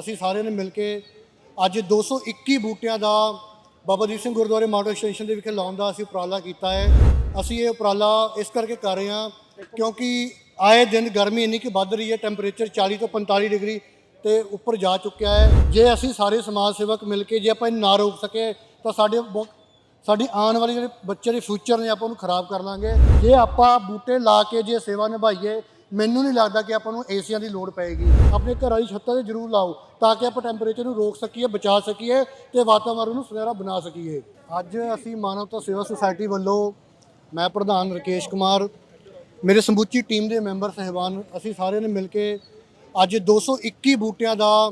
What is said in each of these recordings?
ਅਸੀਂ ਸਾਰਿਆਂ ਨੇ ਮਿਲ ਕੇ ਅੱਜ 221 ਬੂਟਿਆਂ ਦਾ ਬਾਬਾ ਦੀਪ ਸਿੰਘ ਗੁਰਦੁਆਰੇ ਮਾਡਲ ਸਟੇਸ਼ਨ ਦੇ ਵਿਖੇ ਲਾਉਣ ਦਾ ਅਸੀਂ ਉਪਰਾਲਾ ਕੀਤਾ ਹੈ। ਅਸੀਂ ਇਹ ਉਪਰਾਲਾ ਇਸ ਕਰਕੇ ਕਰ ਰਹੇ ਹਾਂ ਕਿਉਂਕਿ ਆਏ ਦਿਨ ਗਰਮੀ ਇੰਨੀ ਕਿ ਵੱਧ ਰਹੀ ਹੈ ਟੈਂਪਰੇਚਰ 40 ਤੋਂ 45 ਡਿਗਰੀ ਤੇ ਉੱਪਰ ਜਾ ਚੁੱਕਿਆ ਹੈ। ਜੇ ਅਸੀਂ ਸਾਰੇ ਸਮਾਜ ਸੇਵਕ ਮਿਲ ਕੇ ਜੇ ਆਪਾਂ ਇਹਨੂੰ ਨਾ ਰੋਕ ਸਕੇ ਤਾਂ ਸਾਡੇ ਬਹੁਤ ਸਾਡੀ ਆਉਣ ਵਾਲੀ ਜਿਹੜੇ ਬੱਚੇ ਦੇ ਫਿਊਚਰ ਨੇ, ਆਪਾਂ ਉਹਨੂੰ ਖਰਾਬ ਕਰ ਲਾਂਗੇ। ਜੇ ਆਪਾਂ ਬੂਟੇ ਲਾ ਕੇ ਜੇ ਸੇਵਾ ਨਿਭਾਈਏ ਮੈਨੂੰ ਨਹੀਂ ਲੱਗਦਾ ਕਿ ਆਪਾਂ ਨੂੰ ਏਸੀਆਂ ਦੀ ਲੋੜ ਪਏਗੀ। ਆਪਣੇ ਘਰਾਂ ਦੀ ਛੱਤਾਂ ਤੇ ਜ਼ਰੂਰ ਲਾਓ, ਤਾਂ ਕਿ ਆਪਾਂ ਟੈਂਪਰੇਚਰ ਨੂੰ ਰੋਕ ਸਕੀਏ, ਬਚਾ ਸਕੀਏ ਤੇ ਵਾਤਾਵਰਣ ਨੂੰ ਸੁਨਹਿਰਾ ਬਣਾ ਸਕੀਏ। ਅੱਜ ਅਸੀਂ ਮਾਨਵਤਾ ਸੇਵਾ ਸੁਸਾਇਟੀ ਵੱਲੋਂ ਮੈਂ ਪ੍ਰਧਾਨ ਰਕੇਸ਼ ਕੁਮਾਰ, ਮੇਰੇ ਸਮੁੱਚੀ ਟੀਮ ਦੇ ਮੈਂਬਰ ਸਹਿਬਾਨ, ਅਸੀਂ ਸਾਰਿਆਂ ਨੇ ਮਿਲ ਕੇ ਅੱਜ 221 ਬੂਟਿਆਂ ਦਾ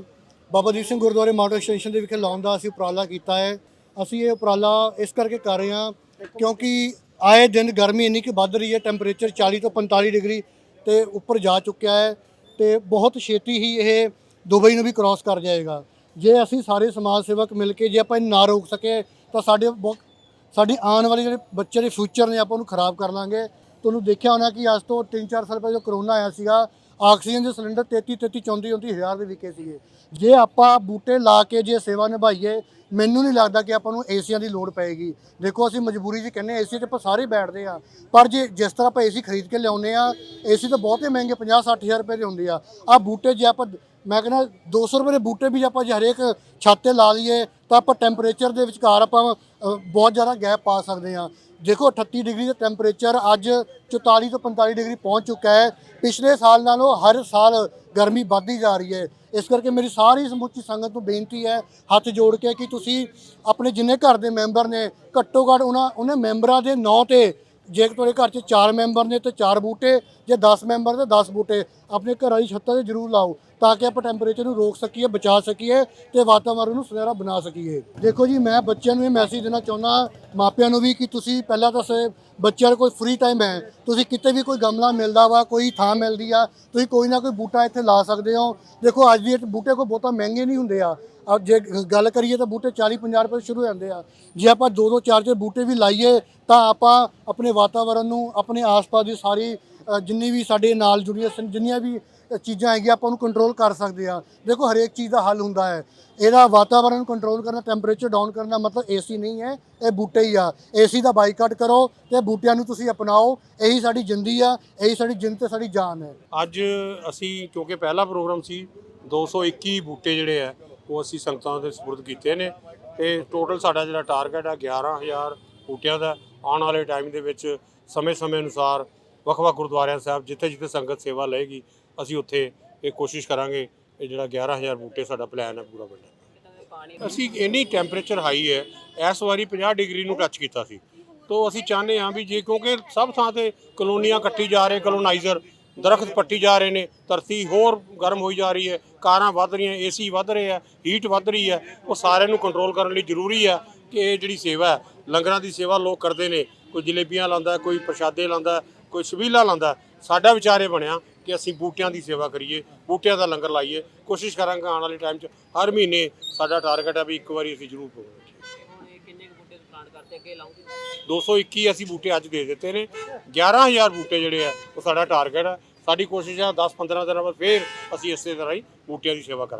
ਬਾਬਾ ਦੀਪ ਸਿੰਘ ਗੁਰਦੁਆਰੇ ਮਾਡਲ ਸਟੇਸ਼ਨ ਦੇ ਵਿਖੇ ਲਾਉਣ ਦਾ ਅਸੀਂ ਉਪਰਾਲਾ ਕੀਤਾ ਹੈ। ਅਸੀਂ ਇਹ ਉਪਰਾਲਾ ਇਸ ਕਰਕੇ ਕਰ ਰਹੇ ਹਾਂ ਕਿਉਂਕਿ ਆਏ ਦਿਨ ਗਰਮੀ ਇੰਨੀ ਕਿ ਵੱਧ ਰਹੀ ਹੈ ਟੈਂਪਰੇਚਰ 40 ਤੋਂ 45 ਡਿਗਰੀ ਤੇ ਉੱਪਰ ਜਾ ਚੁੱਕਿਆ ਹੈ ਤੇ ਬਹੁਤ ਛੇਤੀ ਹੀ ਇਹ ਦੁਬਈ ਨੂੰ ਵੀ ਕ੍ਰਾਸ ਕਰ ਜਾਏਗਾ। ਜੇ ਅਸੀਂ ਸਾਰੇ ਸਮਾਜ ਸੇਵਕ ਮਿਲ ਕੇ ਜੇ ਆਪਾਂ ਇਹਨੂੰ ਨਾ ਰੋਕ ਸਕੇ ਤਾਂ ਸਾਡੇ ਬਹੁਤ ਸਾਡੀ ਆਉਣ ਵਾਲੇ ਜਿਹੜੇ ਬੱਚੇ ਦੇ ਫਿਊਚਰ ਨੇ ਆਪਾਂ ਉਹਨੂੰ ਖਰਾਬ ਕਰ ਲਾਂਗੇ। ਤੁਹਾਨੂੰ ਦੇਖਿਆ ਹੋਣਾ ਕਿ ਅੱਜ ਤੋਂ 3-4 ਸਾਲ ਪਹਿਲਾਂ ਜੋ ਕਰੋਨਾ ਆਇਆ ਸੀਗਾ ਆਕਸੀਜਨ ਦੇ ਸਿਲੰਡਰ 33 33 34 34 ਹਜ਼ਾਰ ਦੇ ਵਿਕੇ ਸੀਗੇ। ਜੇ ਆਪਾਂ ਬੂਟੇ ਲਾ ਕੇ ਜੇ ਸੇਵਾ ਨਿਭਾਈਏ, ਮੈਨੂੰ ਨਹੀਂ ਲੱਗਦਾ ਕਿ ਆਪਾਂ ਨੂੰ ਏਸੀਆਂ ਦੀ ਲੋੜ ਪਏਗੀ। ਦੇਖੋ, ਅਸੀਂ ਮਜਬੂਰੀ 'ਚ ਕਹਿੰਦੇ ਏਸੀ ਤੇ ਆਪਾਂ ਸਾਰੇ ਬੈਠਦੇ ਆ ਪਰ ਜੇ ਜਿਸ ਤਰ੍ਹਾਂ ਆਪਾਂ ਏਸੀ ਖਰੀਦ ਕੇ ਲਿਆਉਂਦੇ ਆ ਏਸੀ ਤਾਂ ਬਹੁਤੇ ਮਹਿੰਗੇ 50 60 ਹਜ਼ਾਰ ਰੁਪਏ ਦੇ ਹੁੰਦੇ ਆ। ਆ ਬੂਟੇ ਜੇ ਆਪਾਂ, ਮੈਂ ਕਹਿੰਦਾ 200 ਰੁਪਏ ਦੇ ਬੂਟੇ ਵੀ ਜੇ ਆਪਾਂ ਜੇ ਹਰੇਕ ਛੱਤ ਤੇ ਲਾ ਲਈਏ, ਤਾਂ ਆਪਾਂ ਟੈਂਪਰੇਚਰ ਦੇ ਵਿਚਕਾਰ ਆਪਾਂ ਬਹੁਤ ਜ਼ਿਆਦਾ ਗੈਪ ਪਾ ਸਕਦੇ ਹਾਂ। ਦੇਖੋ 38 ਡਿਗਰੀ ਦਾ ਟੈਂਪਰੇਚਰ ਅੱਜ 44 ਤੋਂ 45 ਡਿਗਰੀ ਪਹੁੰਚ ਚੁੱਕਾ ਹੈ। ਪਿਛਲੇ ਸਾਲ ਨਾਲੋਂ ਹਰ ਸਾਲ ਗਰਮੀ ਵੱਧਦੀ ਜਾ ਰਹੀ ਹੈ। ਇਸ ਕਰਕੇ ਮੇਰੀ ਸਾਰੀ ਸਮੁੱਚੀ ਸੰਗਤ ਨੂੰ ਬੇਨਤੀ ਹੈ, ਹੱਥ ਜੋੜ ਕੇ ਕਿ ਤੁਸੀਂ ਆਪਣੇ ਜਿੰਨੇ ਘਰ ਦੇ ਮੈਂਬਰ ਨੇ, ਘੱਟੋ ਘੱਟ ਉਹਨਾਂ ਉਹਨਾਂ ਮੈਂਬਰਾਂ ਦੇ ਨਾਂ ਤੇ, ਜੇ ਤੁਹਾਡੇ ਘਰ 'ਚ 4 ਮੈਂਬਰ ਨੇ ਤੇ 4 ਬੂਟੇ, ਜੇ 10 ਮੈਂਬਰ ਤੇ 10 ਬੂਟੇ, ਆਪਣੇ ਘਰਾਂ ਦੀ ਛੱਤਾਂ ਤੇ ਜ਼ਰੂਰ ਲਾਓ। ਤਾਂ ਕਿ ਆਪਾਂ ਟੈਂਪਰੇਚਰ ਨੂੰ ਰੋਕ ਸਕੀਏ ਬਚਾ ਸਕੀਏ ਤੇ ਵਾਤਾਵਰਨ ਨੂੰ ਸੁਨਹਿਰਾ ਬਣਾ ਸਕੀਏ। ਦੇਖੋ ਜੀ ਮੈਂ ਬੱਚਿਆਂ ਨੂੰ ਇਹ ਮੈਸੇਜ ਦੇਣਾ ਚਾਹੁੰਦਾ ਮਾਪਿਆਂ ਨੂੰ ਵੀ ਕਿ ਤੁਸੀਂ ਪਹਿਲਾਂ ਤਾਂ ਸੇ ਬੱਚਿਆਂ ਦਾ ਕੋਈ ਫ੍ਰੀ ਟਾਈਮ ਹੈ। ਤੁਸੀਂ ਕਿਤੇ ਵੀ ਕੋਈ ਗਮਲਾ ਮਿਲਦਾ ਵਾ ਕੋਈ ਥਾਂ ਮਿਲਦੀ ਆ ਤੁਸੀਂ ਕੋਈ ਨਾ ਕੋਈ ਬੂਟਾ ਇੱਥੇ ਲਾ ਸਕਦੇ ਹੋ। ਦੇਖੋ ਅੱਜ ਦੀ ਇਹ ਬੂਟੇ ਕੋਈ ਬਹੁਤਾ ਮਹਿੰਗੇ ਨਹੀਂ ਹੁੰਦੇ ਆ। ਆ ਜੇ ਗੱਲ ਕਰੀਏ ਤਾਂ ਬੂਟੇ 40 50 ਰੁਪਏ ਸ਼ੁਰੂ ਹੋ ਜਾਂਦੇ ਆ। ਜੇ ਆਪਾਂ ਦੋ ਦੋ ਚਾਰ ਚਾਰ ਬੂਟੇ ਵੀ ਲਾਈਏ ਤਾਂ ਆਪਾਂ ਆਪਣੇ ਵਾਤਾਵਰਣ ਨੂੰ ਆਪਣੇ ਆਸ-ਪਾਸ ਦੀ ਸਾਰੀ ਅ, ਜਿੰਨੀ ਵੀ ਸਾਡੇ ਨਾਲ ਜੁੜੀਆਂ ਸਨ ਜਿੰਨੀਆਂ ਵੀ ਚੀਜ਼ਾਂ ਹੈਗੀਆਂ, ਆਪਾਂ ਉਹਨੂੰ ਕੰਟਰੋਲ ਕਰ ਸਕਦੇ ਆ ਦੇਖੋ, ਹਰੇਕ ਚੀਜ਼ ਦਾ ਹੱਲ ਹੁੰਦਾ ਹੈ। ਇਹਦਾ ਵਾਤਾਵਰਣ ਨੂੰ ਕੰਟਰੋਲ ਕਰਨਾ ਟੈਂਪਰੇਚਰ ਡਾਊਨ ਕਰਨਾ ਮਤਲਬ ਏਸੀ ਨਹੀਂ ਹੈ, ਇਹ ਬੂਟੇ ਹੀ ਆ। ਏਸੀ ਦਾ ਬਾਈਕਾਟ ਕਰੋ ਤੇ ਬੂਟਿਆਂ ਨੂੰ ਤੁਸੀਂ ਅਪਣਾਓ। ਇਹੀ ਸਾਡੀ ਜ਼ਿੰਦਗੀ ਆ, ਇਹੀ ਸਾਡੀ ਜਿੰਦ ਤੇ ਸਾਡੀ ਜਾਨ ਹੈ। ਅੱਜ ਅਸੀਂ, ਕਿਉਂਕਿ ਪਹਿਲਾ ਪ੍ਰੋਗਰਾਮ ਸੀ 221 ਬੂਟੇ ਜਿਹੜੇ ਆ, ਉਹ ਅਸੀਂ ਸੰਗਤਾਂ ਦੇ ਸਪੁਰਦ ਕੀਤੇ ਨੇ। ਤੇ ਟੋਟਲ ਸਾਡਾ ਜਿਹੜਾ ਟਾਰਗੇਟ ਆ 11000 ਬੂਟਿਆਂ ਦਾ। ਆਉਣ ਵਾਲੇ ਟਾਈਮ ਦੇ ਵਿੱਚ ਸਮੇਂ-ਸਮੇਂ ਅਨੁਸਾਰ ਵੱਖ-ਵੱਖ ਗੁਰਦੁਆਰਿਆਂ ਸਾਹਿਬ ਜਿੱਥੇ-ਜਿੱਥੇ ਸੰਗਤ ਸੇਵਾ ਲਏਗੀ, ਅਸੀਂ ਉੱਥੇ ਇਹ ਕੋਸ਼ਿਸ਼ ਕਰਾਂਗੇ, ਇਹ ਜਿਹੜਾ 11000 ਬੂਟੇ ਸਾਡਾ ਪਲਾਨ ਹੈ ਪੂਰਾ ਵੱਡਾ ਅਸੀਂ ਇੰਨੀ ਟੈਂਪਰੇਚਰ ਹਾਈ ਹੈ, ਇਸ ਵਾਰੀ 50 ਡਿਗਰੀ ਨੂੰ ਟੱਚ ਕੀਤਾ ਸੀ। ਤੋਂ ਅਸੀਂ ਚਾਹੁੰਦੇ ਹਾਂ ਵੀ ਜੇ, ਕਿਉਂਕਿ ਸਭ ਥਾਂ ਤੇ ਕਲੋਨੀਆਂ ਕੱਟੀ ਜਾ ਰਹੇ ਕਲੋਨਾਈਜ਼ਰ ਦਰਖਤ ਪੱਟੀ ਜਾ ਰਹੇ ਨੇ, ਧਰਤੀ ਹੋਰ ਗਰਮ ਹੋਈ ਜਾ ਰਹੀ ਹੈ, ਕਾਰਾਂ ਵੱਧ ਰਹੀਆਂ ਏਸੀ ਵੱਧ ਰਹੇ ਆ ਹੀਟ ਵੱਧ ਰਹੀ ਹੈ, ਉਹ ਸਾਰਿਆਂ ਨੂੰ ਕੰਟਰੋਲ ਕਰਨ ਲਈ ਜ਼ਰੂਰੀ ਹੈ ਕਿ ਇਹ ਜਿਹੜੀ ਸੇਵਾ ਹੈ, ਲੰਗਰਾਂ ਦੀ ਸੇਵਾ ਲੋਕ ਕਰਦੇ ਨੇ, ਕੋਈ ਜਲੇਬੀਆਂ ਲਾਉਂਦਾ, ਕੋਈ ਪ੍ਰਸ਼ਾਦੇ ਲਾਉਂਦਾ ਕੋਈ ਛਬੀਲਾ ਲਾਉਂਦਾ ਸਾਡਾ ਵਿਚਾਰ ਇਹ ਬਣਿਆ ਕਿ ਅਸੀਂ ਬੂਟਿਆਂ ਦੀ ਸੇਵਾ ਕਰੀਏ ਬੂਟਿਆਂ ਦਾ ਲੰਗਰ ਲਾਈਏ ਕੋਸ਼ਿਸ਼ ਕਰਾਂਗੇ ਆਉਣ ਵਾਲੇ ਟਾਈਮ 'ਚ ਹਰ ਮਹੀਨੇ ਸਾਡਾ ਟਾਰਗੇਟ ਹੈ ਵੀ ਇੱਕ ਵਾਰੀ ਅਸੀਂ ਜ਼ਰੂਰ ਪਵਾਂਗੇ ਹੁਣ ਇਹ ਕਿੰਨੇ ਕੁ ਬੂਟੇ ਪਲਾਂਟ ਕਰਤੇ ਅੱਗੇ ਲਾਉਂਗੇ 221 ਅਸੀਂ ਬੂਟੇ ਅੱਜ ਦੇ ਦਿੱਤੇ ਨੇ 11000 ਬੂਟੇ ਜਿਹੜੇ ਆ ਉਹ ਸਾਡਾ ਟਾਰਗੇਟ ਹੈ। ਸਾਡੀ ਕੋਸ਼ਿਸ਼ ਹੈ 10-15 ਦਿਨਾਂ ਬਾਅਦ ਫੇਰ ਅਸੀਂ ਇਸੇ ਤਰ੍ਹਾਂ ਹੀ ਬੂਟਿਆਂ ਦੀ ਸੇਵਾ ਕਰਾਂਗੇ।